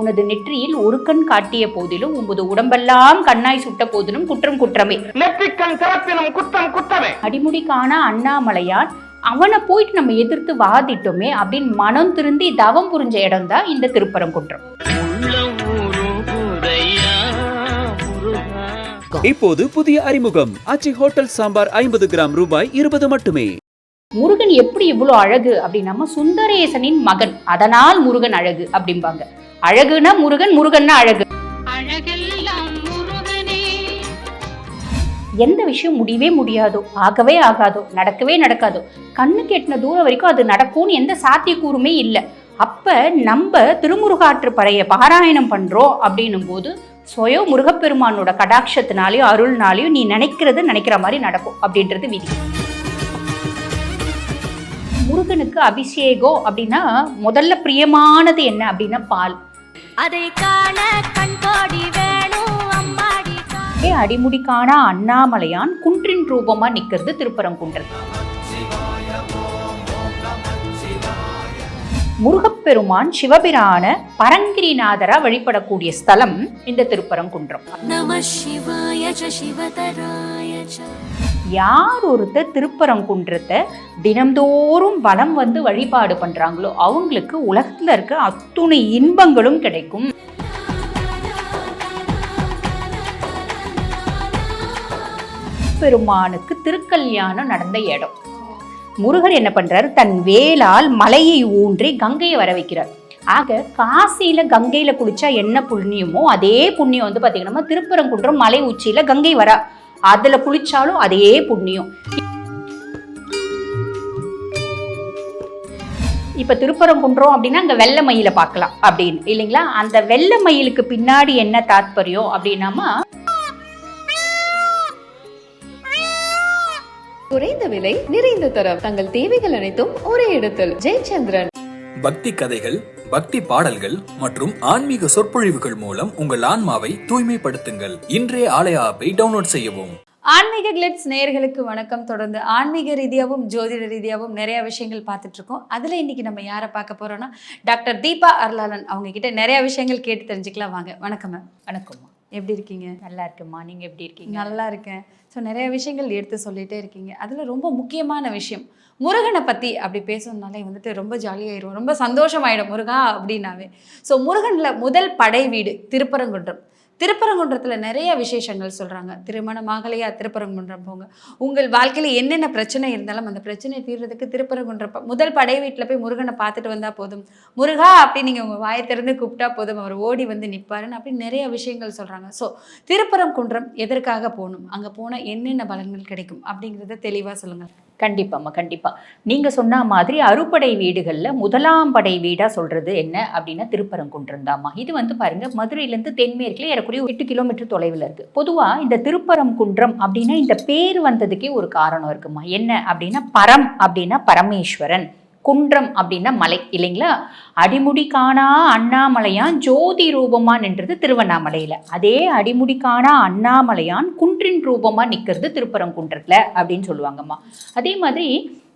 உனது நெற்றியில் ஒரு கண் காட்டிய போதிலும் உமது உடம்பெல்லாம் கண்ணாய் சுட்ட போதிலும் குற்றம் குற்றமே. நெற்றிக்கண் திறப்பினும் குற்றம் குற்றமே. அடிமுடி காண அண்ணாமலையான் அவனை போயிட்டு நம்ம எதிர்த்து வாதிட்டோமே அப்படின்னு மனம் திருந்தி தவம் புரிஞ்ச இடம் தான் இந்த திருப்பரங்குன்றம். இப்போது புதிய அறிமுகம். அச்சி ஹோட்டல் சாம்பார் ஐம்பது கிராம் ரூபாய் இருபது மட்டுமே. முருகன் எப்படி இவ்வளோ அழகு அப்படின்னா சுந்தரேசனின் மகன். அதனால் முருகன் அழகு அப்படிம்பாங்க. அழகுனா முருகன் முருகன்னா அழகு. எந்த விஷயம் முடியவே முடியாதோ ஆகவே ஆகாதோ நடக்கவே நடக்காதோ கண்ணுக்கு எட்டின தூரம் வரைக்கும் அது நடக்கும்னு எந்த சாத்தியக்கூறுமே இல்லை. அப்ப நம்ம திருமுருகாற்று பழைய பாராயணம் பண்றோம் அப்படின்னும் போது சுய முருகப்பெருமானோட கடாட்சத்தினாலையும் அருள்னாலையும் நீ நினைக்கிறது நினைக்கிற மாதிரி நடக்கும் அப்படின்றது விதி. முருகனுக்கு அபிஷேகம் அப்படின்னா முதல்ல பிரியமானது என்ன அப்படின்னா பால். அதை காண கண்கோடி வேணும் அம்மாடி அடிமுடி காணா அண்ணாமலையான் குன்றின் ரூபமா நிக்கிறது திருப்பரங்குன்றம். முருகப்பெருமான் சிவபிரான பரங்கிரிநாதரா வழிபடக்கூடிய ஸ்தலம் இந்த திருப்பரங்குன்றம். நம சிவாய சிவதராய யார் ஒருத்தர் திருப்பரங்குன்றத்தை தினம்தோறும் வலம் வந்து வழிபாடு பண்றாங்களோ அவங்களுக்கு உலகத்துல இருக்க அத்துணை இன்பங்களும் கிடைக்கும். பெருமானுக்கு திருக்கல்யாணம் நடந்த இடம். முருகர் என்ன பண்றாரு? தன் வேலால் மலையை ஊன்றி கங்கையை வர வைக்கிறார். ஆக காசியில கங்கையில குளிச்சா என்ன புண்ணியமோ அதே புண்ணியம் வந்து பார்த்திங்கன்னா திருப்பரங்குன்றம் மலை உச்சியில கங்கை வரா. அதுல குளிச்சாலும் அதே புண்ணியம். இப்ப திருப்பரங்குன்றம் அப்படின்னா அங்க வெள்ளை மயில பார்க்கலாம் அப்படின்னு. இல்லைங்களா? அந்த வெள்ளை மயிலுக்கு பின்னாடி என்ன தாத்பரியம் அப்படின்னாமா குறைந்த விலை நிறைந்த தரம். தங்கள் தேவைகள் அனைத்தும் ஒரே இடத்தில். ஜெயச்சந்திரன். பக்தி கதைகள் பக்தி பாடல்கள் மற்றும் ஆன்மீக சொற்பொழிவுகள் மூலம் உங்கள் ஆன்மாவை தூய்மைப்படுத்துங்கள். இன்றைய ஆலய ஆப்பை டவுன்லோட் செய்யவும். ஆன்மீக கிளிட்ஸ் நேயர்களுக்கு வணக்கம். தொடர்ந்து ஆன்மீக ரீதியாகவும் ஜோதிட ரீதியாகவும் நிறைய விஷயங்கள் பார்த்துட்டு இருக்கோம். அதில் இன்னைக்கு நம்ம யாரை பார்க்க போறோம்னா டாக்டர் தீபா அருளாளன் அவங்க கிட்ட நிறைய விஷயங்கள் கேட்டு தெரிஞ்சுக்கலாம். வாங்க வணக்கம் மேம். வணக்கம்மா எப்படி இருக்கீங்க? நல்லா இருக்குமா நீங்க எப்படி இருக்கீங்க? நல்லா இருக்கேன். ஸோ நிறைய விஷயங்கள் எடுத்து சொல்லிட்டே இருக்கீங்க. அதில் ரொம்ப முக்கியமான விஷயம் முருகனை பற்றி அப்படி பேசணுனாலே வந்துட்டு ரொம்ப ஜாலியாயிரும் ரொம்ப சந்தோஷமாயிடும் முருகா அப்படின்னாவே. ஸோ முருகனில் முதல் படை வீடு திருப்பரங்குன்றம். திருப்பரங்குன்றத்தில் நிறைய விசேஷங்கள் சொல்கிறாங்க திருமணமாகலையா திருப்பரங்குன்றம் போங்க உங்கள் வாழ்க்கையில் என்னென்ன பிரச்சனை இருந்தாலும் அந்த பிரச்சனையை தீர்றதுக்கு திருப்பரங்குன்றம் முதல் படை வீட்டில் போய் முருகனை பார்த்துட்டு வந்தால் போதும். முருகா அப்படி நீங்கள் உங்கள் வாயை திறந்து கூப்பிட்டா போதும். அவர் ஓடி வந்து நிற்பாருன்னு அப்படி நிறைய விஷயங்கள் சொல்கிறாங்க ஸோ திருப்பரங்குன்றம் எதற்காக போகணும்? அங்கே போனால் என்னென்ன பலன்கள் கிடைக்கும் அப்படிங்கிறத தெளிவாக சொல்லுங்கள் கண்டிப்பாம்மா கண்டிப்பாக நீங்கள் சொன்ன மாதிரி அறுபடை வீடுகளில் முதலாம் படை வீடாக சொல்கிறது என்ன அப்படின்னா திருப்பரங்குன்றந்தாம்மா இது வந்து பாருங்க மதுரையிலேருந்து தென்மேற்கில் ஏறக்குறைய எட்டு கிலோமீட்டர் தொலைவில் இருக்குது பொதுவாக இந்த திருப்பரங்குன்றம் அப்படின்னா இந்த பேர் வந்ததுக்கே ஒரு காரணம் இருக்குமா என்ன அப்படின்னா பரம் அப்படின்னா பரமேஸ்வரன். குன்றம் அப்படின்னா மலை இல்லைங்களா? அடிமுடி காணா அண்ணாமலையான் ஜோதி ரூபமா நின்றது திருவண்ணாமலையில. அதே அடிமுடி காணா அண்ணாமலையான் குன்றின் ரூபமா நிக்கிறது திருப்பரங்குன்றத்துல அப்படின்னு சொல்லுவாங்கம்மா. அதே மாதிரி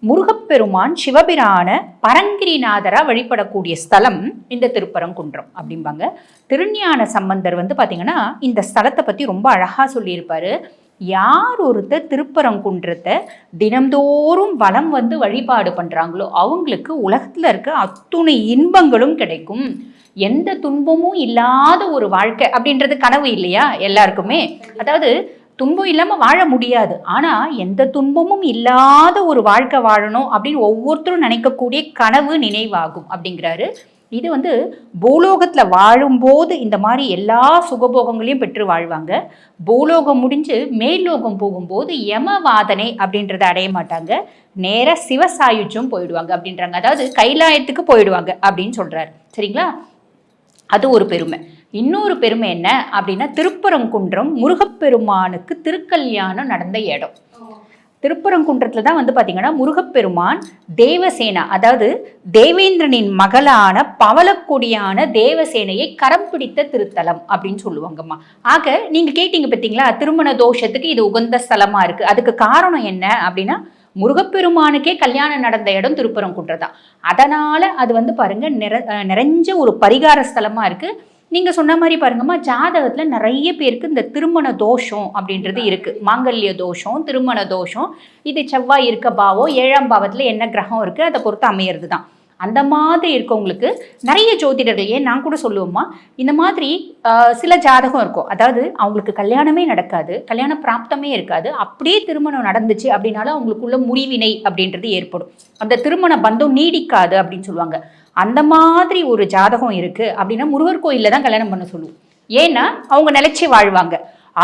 முருகப்பெருமான் சிவபிரான பரங்கிரிநாதரா வழிபடக்கூடிய ஸ்தலம் இந்த திருப்பரங்குன்றம் அப்படிம்பாங்க. திருஞான சம்பந்தர் வந்து பாத்தீங்கன்னா இந்த ஸ்தலத்தை பத்தி ரொம்ப அழகா சொல்லியிருப்பாரு. யார் ஒருத்தர் திருப்பரங்குன்றத்தை தினம்தோறும் வலம் வந்து வழிபாடு பண்ணுறாங்களோ அவங்களுக்கு உலகத்தில் இருக்க அத்துணை இன்பங்களும் கிடைக்கும். எந்த துன்பமும் இல்லாத ஒரு வாழ்க்கை அப்படின்றது கனவு இல்லையா எல்லாருக்குமே? அதாவது துன்பம் இல்லாமல் வாழ முடியாது. ஆனால் எந்த துன்பமும் இல்லாத ஒரு வாழ்க்கை வாழணும் அப்படின்னு ஒவ்வொருத்தரும் நினைக்கக்கூடிய கனவு நினைவாகும் அப்படிங்கிறாரு இது வந்து பூலோகத்தில் வாழும்போது இந்த மாதிரி எல்லா சுகபோகங்களையும் பெற்று வாழ்வாங்க. பூலோகம் முடிஞ்சு மேல்லோகம் போகும்போது யமவாதனை அப்படின்றத அடைய மாட்டாங்க. நேர சிவசாயுச்சும் போயிடுவாங்க அப்படின்றாங்க. அதாவது கைலாயத்துக்கு போயிடுவாங்க அப்படின்னு சொல்கிறாரு சரிங்களா? அது ஒரு பெருமை. இன்னொரு பெருமை என்ன அப்படின்னா திருப்பரங்குன்றம் முருகப்பெருமானுக்கு திருக்கல்யாணம் நடந்த இடம். திருப்பரங்குன்றத்தில் தான் வந்து பார்த்தீங்கன்னா முருகப்பெருமான் தேவசேனா அதாவது தேவேந்திரனின் மகளான பவளக்கொடியான தேவசேனையை கரம் பிடித்த திருத்தலம் அப்படின்னு சொல்லுவாங்கம்மா. ஆக நீங்கள் கேட்டீங்க பார்த்தீங்களா திருமண தோஷத்துக்கு இது உகந்த ஸ்தலமாக இருக்குது அதுக்கு காரணம் என்ன அப்படின்னா முருகப்பெருமானுக்கே கல்யாணம் நடந்த இடம் திருப்பரங்குன்றம் தான் அதனால் அது வந்து பாருங்கள் நிற நிறைஞ்ச ஒரு பரிகார ஸ்தலமாக இருக்குது நீங்க சொன்ன மாதிரி பாருங்கம்மா ஜாதகத்துல நிறைய பேருக்கு இந்த திருமண தோஷம் அப்படின்றது இருக்கு. மாங்கல்ய தோஷம் திருமண தோஷம் இது செவ்வாய் இருக்க பாவம் ஏழாம் பாவத்துல என்ன கிரகம் இருக்கு அதை பொறுத்து அமையிறது தான் அந்த மாதிரி இருக்கவங்களுக்கு நிறைய ஜோதிடர்கள் ஏன் நான் கூட சொல்லுவோம்மா இந்த மாதிரி சில ஜாதகம் இருக்கும். அதாவது அவங்களுக்கு கல்யாணமே நடக்காது கல்யாண பிராப்தமே இருக்காது அப்படியே திருமணம் நடந்துச்சு அப்படின்னாலும் அவங்களுக்குள்ள முறிவினை அப்படின்றது ஏற்படும். அந்த திருமண பந்தம் நீடிக்காது அப்படின்னு சொல்லுவாங்க. அந்த மாதிரி ஒரு ஜாதகம் இருக்கு அப்படின்னா முருகர் கோயில்ல தான் கல்யாணம் பண்ண சொல்லுவோம். ஏன்னா அவங்க நிலைச்சி வாழ்வாங்க.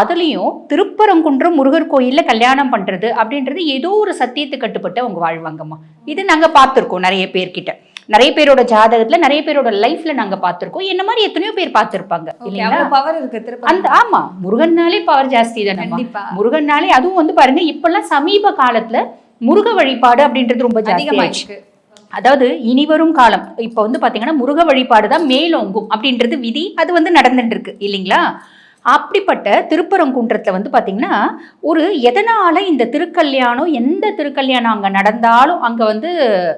அதுலேயும் திருப்பரங்குன்றம் முருகர் கோயில்ல கல்யாணம் பண்றது அப்படின்றது ஏதோ ஒரு சத்தியத்தை கட்டுப்பட்டு அவங்க வாழ்வாங்கம்மா. இது நாங்க பார்த்துருக்கோம் நிறைய பேர்கிட்ட. நிறைய பேரோட ஜாதகத்துல நிறைய பேரோட லைஃப்ல நாங்க பார்த்துருக்கோம். என்ன மாதிரி எத்தனையோ பேர் பார்த்துருப்பாங்க. இல்லைங்களா? அவ்வளவு பவர் இருக்கு அந்த ஆமா முருகன்னாலே பவர் ஜாஸ்தி தானே முருகன்னாலே அதுவும் வந்து பாருங்க இப்பெல்லாம் சமீப காலத்துல முருக வழிபாடு அப்படின்றது ரொம்ப ஜாஸ்தி அதிகமா ஆயிடுச்சு. இருக்கு. அதாவது இனி வரும் காலம். இப்போ வந்து பார்த்தீங்கன்னா முருக வழிபாடு தான் மேலோங்கும் அப்படின்றது விதி. அது வந்து நடந்துட்டு இருக்கு இல்லைங்களா? அப்படிப்பட்ட திருப்பரங்குன்றத்தில் வந்து பார்த்தீங்கன்னா ஒரு எதனால் இந்த திருக்கல்யாணம் எந்த திருக்கல்யாணம் அங்கே நடந்தாலும் அங்கே வந்து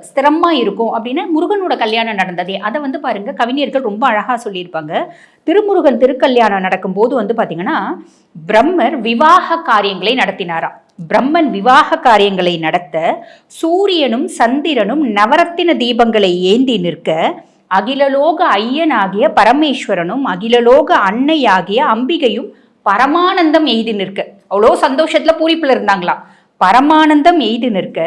ஸ்திரமாக இருக்கும் அப்படின்னா முருகனோட கல்யாணம் நடந்ததே. அதை வந்து பாருங்கள் கவிஞர்கள் ரொம்ப அழகாக சொல்லியிருப்பாங்க. திருமுருகன் திருக்கல்யாணம் நடக்கும்போது வந்து பார்த்தீங்கன்னா பிரம்மர் விவாக காரியங்களை நடத்தினாராம். பிரம்மன் விவாக காரியங்களை நடத்த சூரியனும் சந்திரனும் நவரத்தின தீபங்களை ஏந்தி நிற்க அகிலலோக ஐயனாகிய பரமேஸ்வரனும் அகிலலோக அன்னையாகிய அம்பிகையும் பரமானந்தம் எய்தி நிற்க. அவ்வளோ சந்தோஷத்தில் பூரிப்பில் இருந்தாங்களாம். பரமானந்தம் எய்து நிற்க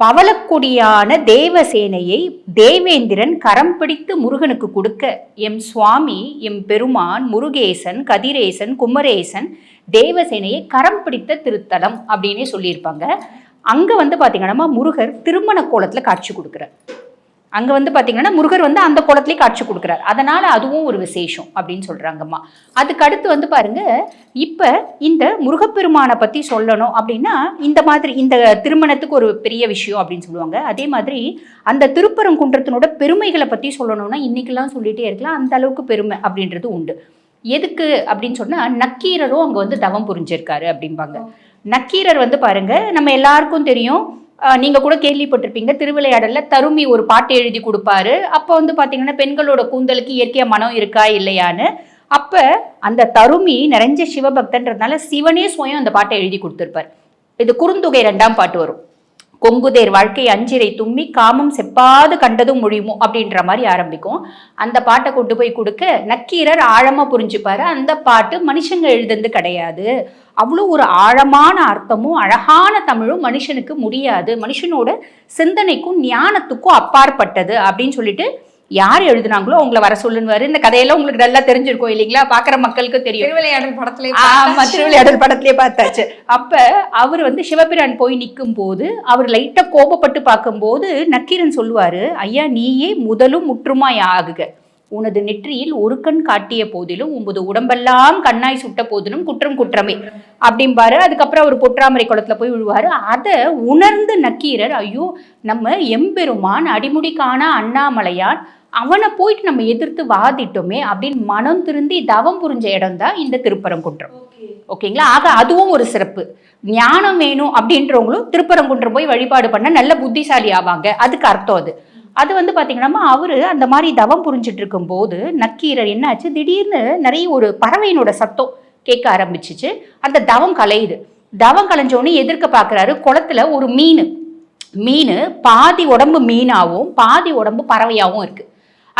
பவலக்குடியான தேவசேனையை தேவேந்திரன் கரம் பிடித்து முருகனுக்கு கொடுக்க. எம் சுவாமி எம் பெருமான் முருகேசன் கதிரேசன் குமரேசன் தேவசேனையை கரம் பிடித்த திருத்தலம் அப்படின்னே சொல்லியிருப்பாங்க. அங்கே வந்து பார்த்தீங்கன்னா முருகர் திருமண கோலத்தில் காட்சி கொடுக்குறார். அங்கே வந்து பார்த்தீங்கன்னா முருகர் வந்து அந்த கோலத்திலே காட்சி கொடுக்குறார். அதனால் அதுவும் ஒரு விசேஷம் அப்படின்னு சொல்கிறாங்கம்மா அதுக்கு அடுத்து வந்து பாருங்க இப்போ இந்த முருகப்பெருமானை பற்றி சொல்லணும் அப்படின்னா இந்த மாதிரி இந்த திருமணத்துக்கு ஒரு பெரிய விஷயம் அப்படின்னு சொல்லுவாங்க. அதே மாதிரி அந்த திருப்பரங்குன்றத்தினோட பெருமைகளை பற்றி சொல்லணும்னா இன்றைக்கெல்லாம் சொல்லிகிட்டே இருக்கலாம். அந்த அளவுக்கு பெருமை அப்படின்றது உண்டு. எதுக்கு அப்படின்னு சொன்னா நக்கீரரும் அங்க வந்து தவம் புரிஞ்சிருக்காரு அப்படிம்பாங்க. நக்கீரர் வந்து பாருங்க நம்ம எல்லாருக்கும் தெரியும். ஆஹ் நீங்க கூட கேள்விப்பட்டிருப்பீங்க திருவிளையாடல்ல தருமி ஒரு பாட்டு எழுதி கொடுப்பாரு. அப்போ வந்து பாத்தீங்கன்னா பெண்களோட கூந்தலுக்கு இயற்கையா மனம் இருக்கா இல்லையான்னு. அப்ப அந்த தருமி நிறைஞ்ச சிவபக்தன்றதுனால சிவனே சுயம் அந்த பாட்டை எழுதி கொடுத்திருப்பார். இது குறுந்தொகை ரெண்டாம் பாட்டு வரும். கொங்குதேர் வாழ்க்கை அஞ்சிரை தும்மி காமம் செப்பாது கண்டதும் முடியுமோ அப்படின்ற மாதிரி ஆரம்பிக்கும். அந்த பாட்டை கொண்டு போய் கொடுக்க நக்கீரர் ஆழமாக புரிஞ்சுப்பாரு. அந்த பாட்டு மனுஷங்க எழுதுந்து கிடையாது. அவ்வளோ ஒரு ஆழமான அர்த்தமும் அழகான தமிழும் மனுஷனுக்கு முடியாது. மனுஷனோட சிந்தனைக்கும் ஞானத்துக்கும் அப்பாற்பட்டது அப்படின்னு சொல்லிட்டு யார் எழுதுனாங்களோ அவங்கள வர சொல்லுன்னு இந்த கதையெல்லாம் உங்களுக்கு நல்லா தெரிஞ்சிருக்கும் இல்லைங்களா? பார்க்குற மக்களுக்கு தெரியும். திருவிளையாடல் படத்திலே ஆமா திருவிளையாடல் படத்திலே பார்த்தாச்சு. அப்ப அவர் வந்து சிவபிரான் போய் நிற்கும் போது அவர் லைட்டா கோபப்பட்டு பார்க்கும்போது நக்கீரன் சொல்லுவாரு ஐயா நீயே முதலும் முற்றுமாய் ஆகுக. உனது நெற்றியில் ஒரு கண் காட்டிய போதிலும் உமது உடம்பெல்லாம் கண்ணாய் சுட்ட போதிலும் குற்றம் குற்றமே. அப்படிம்பாரு. அதுக்கப்புறம் அவர் பொற்றாமரை குளத்துல போய் விழுவாரு. அதை உணர்ந்து நக்கீரர் ஐயோ நம்ம எம்பெருமான் அடிமுடி காண அண்ணாமலையான் அவனை போயிட்டு நம்ம எதிர்த்து வாதிட்டோமே அப்படின்னு மனம் திருந்தி தவம் புரிஞ்ச இடம் தான் இந்த திருப்பரங்குன்றம். ஓகேங்களா? ஆக அதுவும் ஒரு சிறப்பு. ஞானம் வேணும் அப்படின்றவங்களும் திருப்பரங்குன்றம் போய் வழிபாடு பண்ண நல்ல புத்திசாலி ஆவாங்க. அதுக்கு அர்த்தம் அது. அது வந்து பாத்தீங்கன்னா அவரு அந்த மாதிரி தவம் புரிஞ்சிட்டு இருக்கும் போது நக்கீரர் என்னாச்சு? திடீர்னு நிறைய ஒரு பறவையினோட சத்தம் கேட்க ஆரம்பிச்சிச்சு. அந்த தவம் கலையுது. தவம் கலைஞ்ச உடனே எதிர்க்க பாக்குறாரு குளத்துல ஒரு மீன். மீன் பாதி உடம்பு மீனாவும் பாதி உடம்பு பறவையாவும் இருக்கு.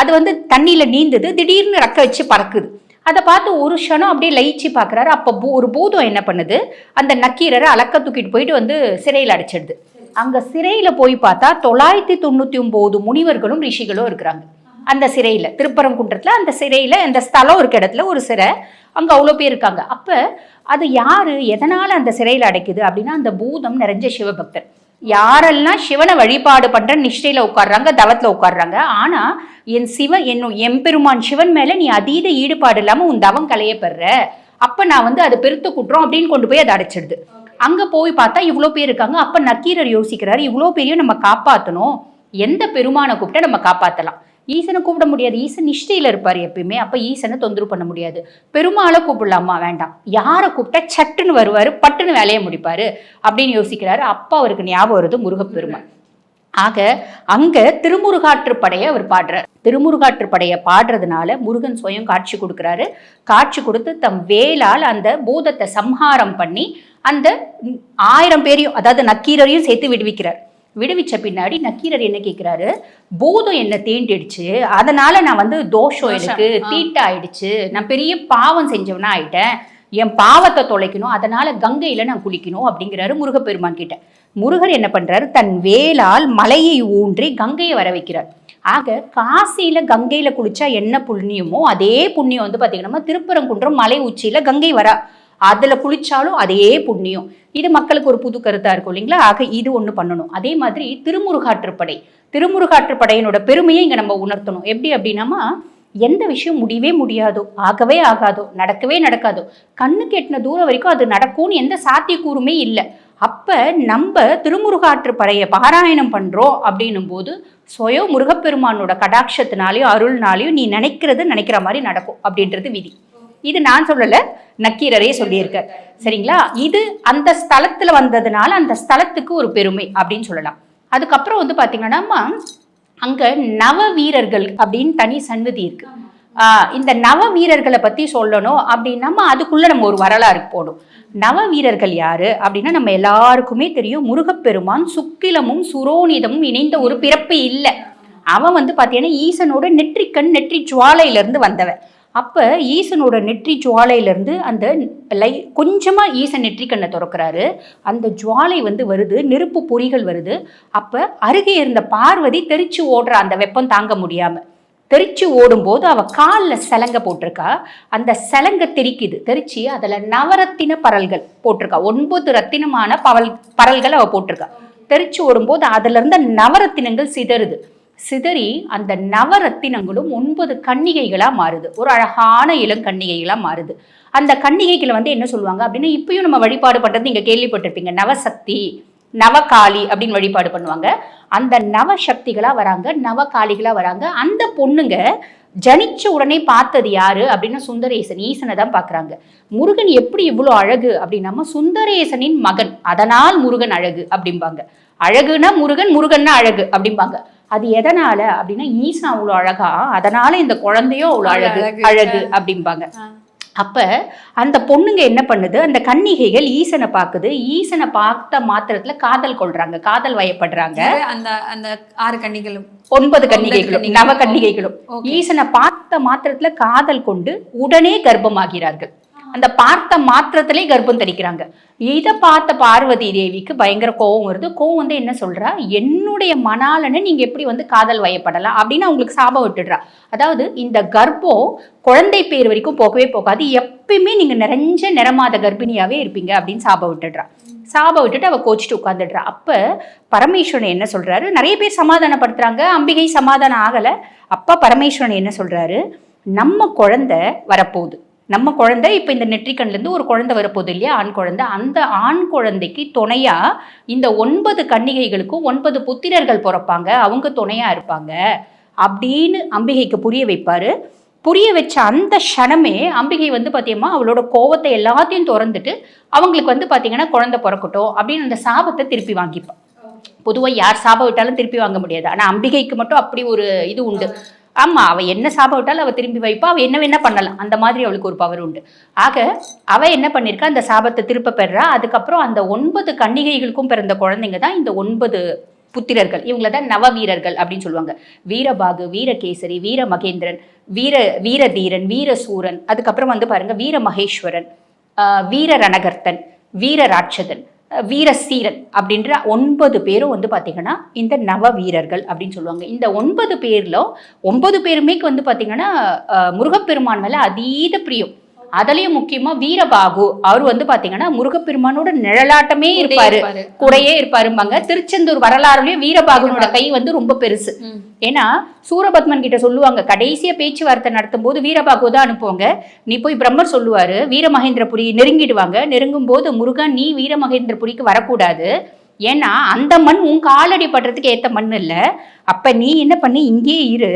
அது வந்து தண்ணியில் நீந்துது திடீர்னு ரெக்க வச்சு பறக்குது. அதை பார்த்து ஒரு க்ஷணம் அப்படியே லயிச்சு பார்க்குறாரு. அப்போ பூ ஒரு பூதம் என்ன பண்ணுது? அந்த நக்கீரரை அலக்க தூக்கிட்டு போயிட்டு வந்து சிறையில் அடைச்சிடுது. அங்கே சிறையில் போய் பார்த்தா தொள்ளாயிரத்தி தொண்ணூற்றி ஒம்பது முனிவர்களும் ரிஷிகளும் இருக்கிறாங்க. அந்த சிறையில் திருப்பரங்குன்றத்தில் அந்த சிறையில் அந்த ஸ்தலம் இருக்க இடத்துல ஒரு சிறை. அங்கே அவ்வளோ பேர் இருக்காங்க. அப்போ அது யார்? எதனால் அந்த சிறையில் அடைக்குது? அப்படின்னா அந்த பூதம் நிறைஞ்ச சிவபக்தர். யாரெல்லாம் சிவனை வழிபாடு பண்ற நிஷ்டையில உட்கார்றாங்க தவத்துல உட்காடுறாங்க ஆனா என் சிவ என்னும் எம்பெருமான் சிவன் மேல நீ அதீத ஈடுபாடு இல்லாம உன் தவம் கலைய பெற. அப்ப நான் வந்து அது பெருத்து குற்றம் அப்படின்னு கொண்டு போய் அதை அடைச்சிடுது. அங்க போய் பார்த்தா இவ்வளோ பேர் இருக்காங்க. அப்ப நக்கீரர் யோசிக்கிறாரு இவ்வளோ பேரையும் நம்ம காப்பாற்றணும் எந்த பெருமானை கூப்பிட்டா நம்ம காப்பாற்றலாம் ஈசனை கூப்பிட முடியாது. ஈசன் நிஷ்டையில் இருப்பார் எப்பயுமே. அப்போ ஈசனை தொந்தரவு பண்ண முடியாது. பெருமாளை கூப்பிடலாமா? வேண்டாம். யாரை கூப்பிட்டா சட்டுன்னு வருவார் பட்டுன்னு வேலையை முடிப்பார் அப்படின்னு யோசிக்கிறாரு. அப்பா அவருக்கு ஞாபகம் வருது முருகப்பெருமான். ஆக அங்க திருமுருகாற்றுப்படையை அவர் பாடுறார். திருமுருகாற்றுப்படையை பாடுறதுனால முருகன் சுயம் காட்சி கொடுக்குறாரு. காட்சி கொடுத்து தம் வேலால் அந்த பூதத்தை சம்ஹாரம் பண்ணி அந்த ஆயிரம் பேரையும் அதாவது நக்கீரரையும் சேர்த்து விடுவிக்கிறார். விடுவிச்ச பின்னாடி நக்கீரர் என்ன கேட்கிறாரு பூதம் என்ன தீண்டிடுச்சு. அதனால நான் வந்து தோஷம் எனக்கு தீட்டு ஆயிடுச்சு நான் பெரிய பாவம் செஞ்சவனா ஆயிட்டேன். என் பாவத்தை தொலைக்கணும். அதனால கங்கையில நான் குளிக்கணும் அப்படிங்கிறாரு முருகப்பெருமான் கிட்ட. முருகர் என்ன பண்றாரு? தன் வேலால் மலையை ஊன்றி கங்கையை வர வைக்கிறார். ஆக காசியில கங்கையில குளிச்சா என்ன புண்ணியமோ அதே புண்ணியம் வந்து பாத்தீங்கன்னா திருப்பரங்குன்றம் மலை உச்சியில கங்கை வரா. அதில் குளிச்சாலும் அதே புண்ணியம். இது மக்களுக்கு ஒரு புது கருத்தாக இருக்கும் இல்லைங்களா? ஆக இது ஒன்று பண்ணணும். அதே மாதிரி திருமுருகாற்றுப்படை. திருமுருகாற்றுப்படையினோட பெருமையை இங்கே நம்ம உணர்த்தணும். எப்படி அப்படின்னாமா எந்த விஷயம் முடியவே முடியாதோ ஆகவே ஆகாதோ நடக்கவே நடக்காதோ கண்ணுக்கு எட்டின தூரம் வரைக்கும் அது நடக்கும்னு எந்த சாத்தியக்கூறுமே இல்லை. அப்போ நம்ம திருமுருகாற்றுப்படையை பாராயணம் பண்ணுறோம் அப்படின்னும் போது சுய முருகப்பெருமானோட கடாட்சத்தினாலையும் அருள்னாலையும் நீ நினைக்கிறது நினைக்கிற மாதிரி நடக்கும் அப்படின்றது விதி. இது நான் சொல்லலை நக்கீரரே சொல்லியிருக்கார். சரிங்களா? இது அந்த ஸ்தலத்தில் வந்ததுனால அந்த ஸ்தலத்துக்கு ஒரு பெருமை அப்படின்னு சொல்லலாம். அதுக்கப்புறம் வந்து பார்த்தீங்கன்னா அங்கே நவ வீரர்கள் அப்படின்னு தனி சன்னதி இருக்கு. இந்த நவ வீரர்களை பற்றி சொல்லணும் அப்படின்னா அதுக்குள்ளே நம்ம ஒரு வரலாறு போடும். நவ வீரர்கள் யாரு அப்படின்னா நம்ம எல்லாருக்குமே தெரியும் முருகப்பெருமான் சுக்கிலமும் சுரோனிதமும் இணைந்த ஒரு பிறப்பு இல்லை. அவன் வந்து பார்த்தீங்கன்னா ஈசனோட நெற்றிக்கண் நெற்றி ஜுவாலையிலேருந்து வந்தவன். அப்ப ஈசனோட நெற்றி ஜுவாலையில இருந்து அந்த லை கொஞ்சமா ஈசன் நெற்றிக்கண்ணை திறக்கிறாரு. அந்த ஜுவாலை வந்து வருது நெருப்பு பொறிகள் வருது. அப்ப அருகே இருந்த பார்வதி தெரிச்சு ஓடுற அந்த வெப்பம் தாங்க முடியாம தெரிச்சு ஓடும்போது அவ காலில் சலங்க போட்டிருக்கா. அந்த சலங்க தெரிக்குது தெரிச்சு அதுல நவரத்தின பரல்கள் போட்டிருக்கா. ஒன்பது ரத்தினமான பவல் பரல்கள் அவ போட்டிருக்கா. தெரிச்சு ஓடும்போது அதுல இருந்த நவரத்தினங்கள் சிதறுது. சிதறி அந்த நவரத்தினங்களும் ஒன்பது கன்னிகைகளாக மாறுது. ஒரு அழகான இளம் கன்னிகைகளாக மாறுது. அந்த கன்னிகைகளை வந்து என்ன சொல்லுவாங்க அப்படின்னா இப்பயும் நம்ம வழிபாடு பண்ணுறது நீங்கள் கேள்விப்பட்டிருப்பீங்க. நவசக்தி நவகாளி அப்படின்னு வழிபாடு பண்ணுவாங்க. அந்த நவசக்திகளாக வராங்க நவகாளிகளாக வராங்க. அந்த பொண்ணுங்க ஜனிச்ச உடனே பார்த்தது யாரு அப்படின்னா சுந்தரேசன். ஈசனை தான் பார்க்குறாங்க. முருகன் எப்படி இவ்வளோ அழகு அப்படின்னா சுந்தரேசனின் மகன். அதனால் முருகன் அழகு அப்படிம்பாங்க. அழகுனா முருகன் முருகன்னா அழகு அப்படிம்பாங்க. அது எதனால அப்படின்னா ஈசன் அவ்வளோ அழகா அதனால இந்த குழந்தையும் அவ்வளோ அழகு அழகு. அப்படிம்பாங்க. அப்ப அந்த பொண்ணுங்க என்ன பண்ணுது அந்த கன்னிகைகள் ஈசனை பார்க்குது. ஈசனை பார்த்த மாத்திரத்துல காதல் கொள்றாங்க காதல் வயப்படுறாங்க. அந்த அந்த ஆறு கன்னிகளும். ஒன்பது கன்னிகைகளும். நவ கன்னிகைகளும். ஈசனை பார்த்த மாத்திரத்துல காதல் கொண்டு உடனே கர்ப்பமாகிறார்கள். அந்த பார்த்த மாத்திரத்திலே கர்ப்பம் தரிக்கிறாங்க. இதை பார்த்த பார்வதி தேவிக்கு பயங்கர கோவம் வருது. கோவம் வந்து என்ன சொல்றா? என்னுடைய மணாலன்னு நீங்க எப்படி வந்து காதல் வயப்படலாம்? அப்படின்னு அவங்களுக்கு சாபம் விட்டுடுறா. அதாவது இந்த கர்ப்பம் குழந்தை பேர் வரைக்கும் போகவே போகாது. எப்பயுமே நீங்க நிறைஞ்ச நிறமாத கர்ப்பிணியாவே இருப்பீங்க அப்படின்னு சாபம் விட்டுடுறா. சாபம் விட்டுட்டு அவள் கோச்சிட்டு உட்காந்துடுறா அப்போ பரமேஸ்வரன் என்ன சொல்கிறாரு நிறைய பேர் சமாதானப்படுத்துகிறாங்க அம்பிகை சமாதானம் ஆகலை. அப்பா பரமேஸ்வரன் என்ன சொல்கிறாரு நம்ம குழந்தை வரப்போகுது. நம்ம குழந்தை இப்போ இந்த நெற்றிக்கண்லேருந்து ஒரு குழந்தை வரப்போகுது இல்லையா? ஆண் குழந்தை. அந்த ஆண் குழந்தைக்கு துணையாக இந்த ஒன்பது கன்னிகைகளுக்கும் ஒன்பது புத்திரர்கள் பிறப்பாங்க. அவங்க துணையாக இருப்பாங்க. அப்படின்னு அம்பிகைக்கு புரிய வைப்பார். புரிய வச்ச அந்த க்ஷணமே அம்பிகை வந்து பார்த்தீங்கன்னா அவளோட கோவத்தை எல்லாத்தையும் திறந்துட்டு அவங்களுக்கு வந்து பார்த்தீங்கன்னா குழந்தை பிறக்கட்டும் அப்படின்னு அந்த சாபத்தை திருப்பி வாங்கிப்பான் பொதுவாக யார் சாபம் விட்டாலும் திருப்பி வாங்க முடியாது. ஆனால் அம்பிகைக்கு மட்டும் அப்படி ஒரு இது உண்டு. ஆமா அவ என்ன சாபம் அவள் அவ திரும்பி வைப்பா அவ என்ன வேணா பண்ணலாம். அந்த மாதிரி அவளுக்கு ஒரு பவர் உண்டு. ஆக அவ என்ன பண்ணிருக்கா அந்த சாபத்தை திருப்ப பெறா. அதுக்கப்புறம் அந்த ஒன்பது கன்னிகைகளுக்கும் பிறந்த குழந்தைங்க தான் இந்த ஒன்பது புத்திரர்கள். இவங்கள தான் நவ வீரர்கள் அப்படின்னு சொல்லுவாங்க. வீரபாகு வீரகேசரி வீர மகேந்திரன் வீர வீரதீரன் வீரசூரன். அதுக்கப்புறம் வந்து பாருங்க வீர மகேஸ்வரன் வீர ரணகர்த்தன் வீர ராட்சதன் வீரசீரன் அப்படின்ற ஒன்பது பேரும் வந்து பார்த்தீங்கன்னா இந்த நவ வீரர்கள் அப்படின்னு சொல்லுவாங்க. இந்த ஒன்பது பேரில் ஒன்பது பேருமே வந்து பார்த்தீங்கன்னா முருகப்பெருமான் மேலே அதீத பிரியம். அதுலயும் முக்கியமா வீரபாகு. அவர் வந்து பாத்தீங்கன்னா முருகப்பெருமானோட நிழலாட்டமே இருப்பாரு. கூடயே இருப்பாரும்பாங்க. திருச்செந்தூர் வரலாறுலயும் வீரபாகுனோட கை வந்து ரொம்ப பெருசு. ஏன்னா சூரபத்மன் கிட்ட சொல்லுவாங்க கடைசியா பேச்சுவார்த்தை நடத்தும் போது வீரபாகு தான் அனுப்புவாங்க. நீ போய் பிரம்மர் சொல்லுவாரு வீரமகேந்திரபுரி நெருங்கிடுவாங்க. நெருங்கும் போது முருகன் நீ வீரமகேந்திரபுரிக்கு வரக்கூடாது. ஏன்னா அந்த மண் உன் காலடி படுறதுக்கு ஏத்த மண் இல்ல. அப்ப நீ என்ன பண்ணி இங்கேயே இரு.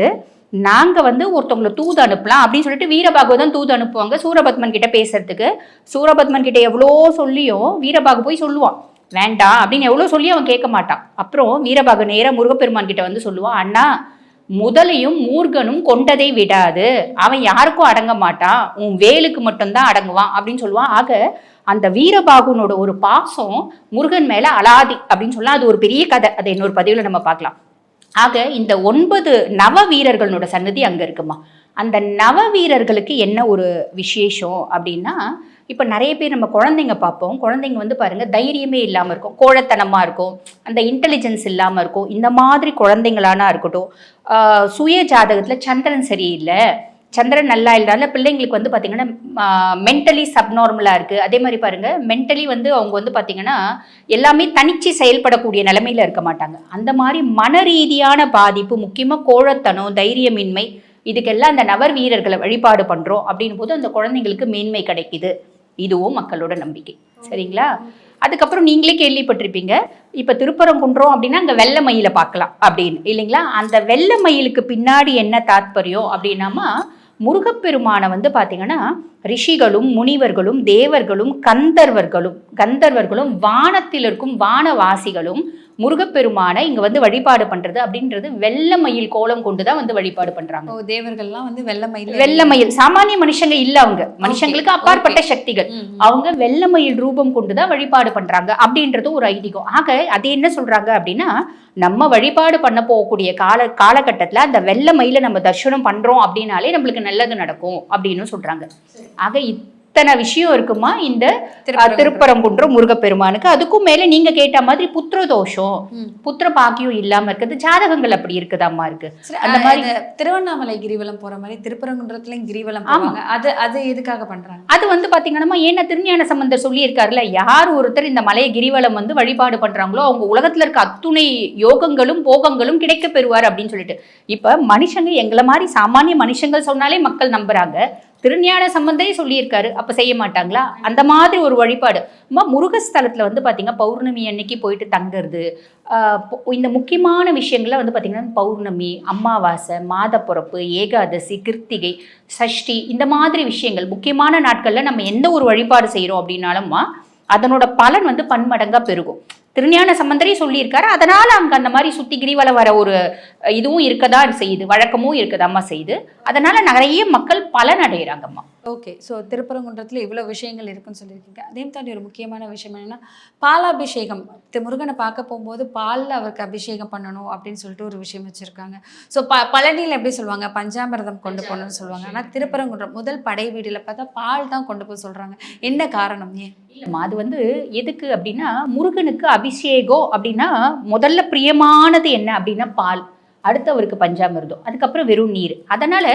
நாங்கள் வந்து ஒருத்தவங்களை தூது அனுப்பலாம் அப்படின்னு சொல்லிட்டு வீரபாகுதான் தூது அனுப்புவாங்க சூரபத்மன் கிட்ட பேசுறதுக்கு. சூரபத்மன் கிட்ட எவ்வளோ சொல்லியும் வீரபாகு போய் சொல்லுவான். வேண்டாம் அப்படின்னு எவ்வளோ சொல்லி அவன் கேட்க மாட்டான். அப்புறம் வீரபாகு நேராக முருகப்பெருமான் கிட்ட வந்து சொல்லுவான் அண்ணா முதலையும் மூர்கனும் கொண்டதை விடாது. அவன் யாருக்கும் அடங்க மாட்டான். உன் வேலுக்கு மட்டும்தான் அடங்குவான் அப்படின்னு சொல்லுவான். ஆக அந்த வீரபாகுனோட ஒரு பாசம் முருகன் மேல அலாதி அப்படின்னு சொல்லலாம் அது ஒரு பெரிய கதை. அதை இன்னொரு பதிவில் நம்ம பார்க்கலாம். ஆக இந்த ஒன்பது நவ வீரர்களோட சன்னதி அங்கே இருக்குமா? அந்த நவ வீரர்களுக்கு என்ன ஒரு விசேஷம் அப்படின்னா இப்போ நிறைய பேர் நம்ம குழந்தைங்க பார்ப்போம். குழந்தைங்க வந்து பாருங்க தைரியமே இல்லாமல் இருக்கும் கோழத்தனமாக இருக்கும் அந்த இன்டெலிஜென்ஸ் இல்லாமல் இருக்கும் இந்த மாதிரி குழந்தைங்களானா இருக்கட்டும் சுய ஜாதகத்தில் சந்திரன் சரியில்லை சந்திரன் நல்லா இல்லாத பிள்ளைங்களுக்கு வந்து பார்த்தீங்கன்னா மென்டலி சப்நார்மலாக இருக்குது அதே மாதிரி பாருங்கள் மென்டலி வந்து அவங்க வந்து பார்த்தீங்கன்னா எல்லாமே தனிச்சு செயல்படக்கூடிய நிலமையில் இருக்க மாட்டாங்க. அந்த மாதிரி மன ரீதியான பாதிப்பு முக்கியமாக கோழத்தனம் தைரியமின்மை இதுக்கெல்லாம் அந்த நவர் வீரர்களை வழிபாடு பண்ணுறோம் அப்படின் போது அந்த குழந்தைங்களுக்கு மேன்மை கிடைக்குது. இதுவும் மக்களோட நம்பிக்கை. சரிங்களா? அதுக்கப்புறம் நீங்களே கேள்விப்பட்டிருப்பீங்க இப்போ திருப்பரங்குன்றம் அப்படின்னா அங்கே வெள்ளை மயிலை பார்க்கலாம் அப்படின்னு. இல்லைங்களா? அந்த வெள்ளை மயிலுக்கு பின்னாடி என்ன தாத்பரியம் அப்படின்னாமா முருகப்பெருமானை வந்து பார்த்தீங்கன்னா ரிஷிகளும் முனிவர்களும் தேவர்களும் கந்தர்வர்களும் கந்தர்வர்களும் வானத்தில் இருக்கும் வானவாசிகளும் முருகப்பெருமானை இங்க வந்து வழிபாடு பண்றது அப்படின்றது வெள்ளை மயில் கோலம் கொண்டு தான் வந்து வழிபாடு பண்றாங்க. ஓ தேவர்கள்லாம் வந்து வெள்ளை மயில் வெள்ளை மயில் சாமானிய மனுஷங்க இல்ல அவங்க. மனுஷங்களுக்கு அப்பாற்பட்ட சக்திகள். அவங்க வெள்ளை மயில் ரூபம் கொண்டு தான் வழிபாடு பண்றாங்க அப்படின்றது ஒரு ஐதீகம். ஆக அது என்ன சொல்றாங்க அப்படின்னா நம்ம வழிபாடு பண்ண போகக்கூடிய கால காலகட்டத்துல அந்த வெள்ளை மயில நம்ம தர்ஷனம் பண்றோம் அப்படின்னாலே நம்மளுக்கு நல்லது நடக்கும் அப்படின்னு சொல்றாங்க. ஆக இத்தனை விஷயம் இருக்குமா? இந்த அஹ், திருப்பரங்குன்றம். முருகப்பெருமானுக்கு. அதுக்கும் மேல நீங்க கேட்ட மாதிரி புத்திர தோஷம் புத்திர பாக்கியம் இல்லாம இருக்குது. ஜாதகங்கள் அப்படி இருக்குதாம்மா இருக்கு? அந்த மாதிரி திருவண்ணாமலை கிரிவலம் போற மாதிரி திருப்பரங்குன்றத்துலயும் கிரிவலம் ஆமா. போவாங்க அது அது எதுக்காக பண்றாங்க? அது வந்து பாத்தீங்கன்னா ஏன்னா திருஞான சம்பந்தர் சொல்லியிருக்காருல்ல யார் ஒருத்தர் இந்த மலைய கிரிவலம் வந்து வழிபாடு பண்றாங்களோ அவங்க உலகத்துல இருக்க அத்துணை யோகங்களும் போகங்களும் கிடைக்க பெறுவார் அப்படின்னு சொல்லிட்டு. இப்ப மனுஷங்க எங்களை மாதிரி சாமானிய மனுஷங்கள் சொன்னாலே மக்கள் நம்புறாங்க. திருஞான சம்பந்தே சொல்லியிருக்காரு. அப்போ செய்ய மாட்டாங்களா? அந்த மாதிரி ஒரு வழிபாடு. அம்மா முருகஸ்தலத்தில் வந்து பார்த்திங்கன்னா பௌர்ணமி அன்னைக்கு போயிட்டு தங்குறது இந்த முக்கியமான விஷயங்களை வந்து பார்த்திங்கன்னா பௌர்ணமி அமாவாசை மாதப்பிறப்பு ஏகாதசி கிருத்திகை சஷ்டி இந்த மாதிரி விஷயங்கள் முக்கியமான நாட்களில் நம்ம எந்த ஒரு வழிபாடு செய்கிறோம் அப்படின்னாலும்மா அதனோட பலன் வந்து பன்மடங்காக பெருகும். திருஞான சம்பந்தரே சொல்லியிருக்காரு. அதனால அங்கே அந்த மாதிரி சுத்தி கிரிவலம் வர ஒரு இதுவும் இருக்கதான் செய்யுது வழக்கமும் இருக்கதாம்மா செய்யுது. அதனால நிறைய மக்கள் பலன் அடைகிறாங்கம்மா ஓகே ஸோ திருப்பரங்குன்றத்தில் இவ்வளோ விஷயங்கள் இருக்குன்னு சொல்லியிருக்கீங்க. அதே தாண்டி ஒரு முக்கியமான விஷயம் என்னன்னா பாலாபிஷேகம். முருகனை பார்க்க போகும்போது பாலில் அவருக்கு அபிஷேகம் பண்ணணும் அப்படின்னு சொல்லிட்டு ஒரு விஷயம் வச்சுருக்காங்க. ஸோ ப பழனியில் எப்படி சொல்லுவாங்க? பஞ்சாமிர்தம் கொண்டு போகணும்னு சொல்லுவாங்க. ஆனால் திருப்பரங்குன்றம் முதல் படை வீடில் பார்த்தா பால் தான் கொண்டு போய் சொல்கிறாங்க என்ன காரணம் ஏன்? இல்லைம்மா அது வந்து எதுக்கு அப்படின்னா முருகனுக்கு அபிஷேகம் அப்படின்னா முதல்ல பிரியமானது என்ன அப்படின்னா பால். அடுத்து அவருக்கு பஞ்சாமிர்தம் அதுக்கப்புறம் வெறும் நீர். அதனால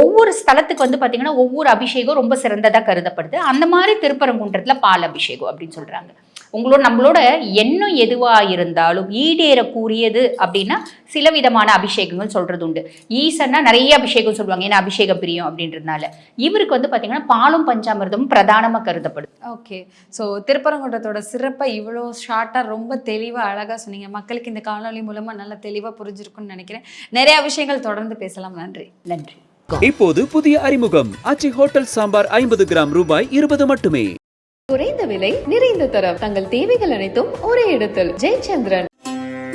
ஒவ்வொரு ஸ்தலத்துக்கு வந்து பார்த்தீங்கன்னா ஒவ்வொரு அபிஷேகம் ரொம்ப சிறந்ததா கருதப்படுது. அந்த மாதிரி திருப்பரங்குன்றத்துல பால் அபிஷேகம் அப்படின்னு சொல்றாங்க. உங்களோட நம்மளோட எண்ணம் எதுவா இருந்தாலும் ஈடேறக்கூடியது அப்படின்னா சில விதமான அபிஷேகங்கள் சொல்றது உண்டு. ஈசன்னா நிறைய அபிஷேகம் சொல்லுவாங்க. ஏன்னா அபிஷேக பிரியம் அப்படின்றதுனால. இவருக்கு வந்து பார்த்தீங்கன்னா பாலும் பஞ்சாமிர்தமும் பிரதானமா கருதப்படுது ஓகே. ஸோ திருப்பரங்குன்றத்தோட சிறப்பை இவ்வளோ ஷார்ட்டாக ரொம்ப தெளிவாக அழகாக சொன்னீங்க. மக்களுக்கு இந்த காணொளி மூலமாக நல்லா தெளிவாக புரிஞ்சிருக்கும்னு நினைக்கிறேன். நிறையா விஷயங்கள் தொடர்ந்து பேசலாம். நன்றி. நன்றி. இப்போது புதிய அறிமுகம். ஆச்சி ஹோட்டல் சாம்பார் ஐம்பது கிராம் ரூபாய் இருபது மட்டுமே. குறைந்த விலை நிறைந்த தரம். தங்கள் தேவைகள் அனைத்தும் ஒரே இடத்தில். ஜெயச்சந்திரன்.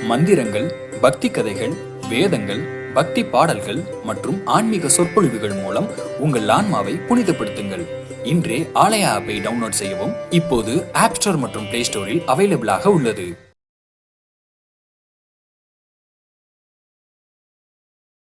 மந்திரங்கள் பக்தி கதைகள் வேதங்கள் பக்தி பாடல்கள் மற்றும் ஆன்மீக சொற்பொழிவுகள் மூலம் உங்கள் ஆன்மாவை புனிதப்படுத்துங்கள். இன்றே ஆலயா ஆப்பை டவுன்லோட் செய்யவும் இப்போது ஆப் ஸ்டோர் மற்றும் பிளே ஸ்டோரில் அவைலபிளாக உள்ளது.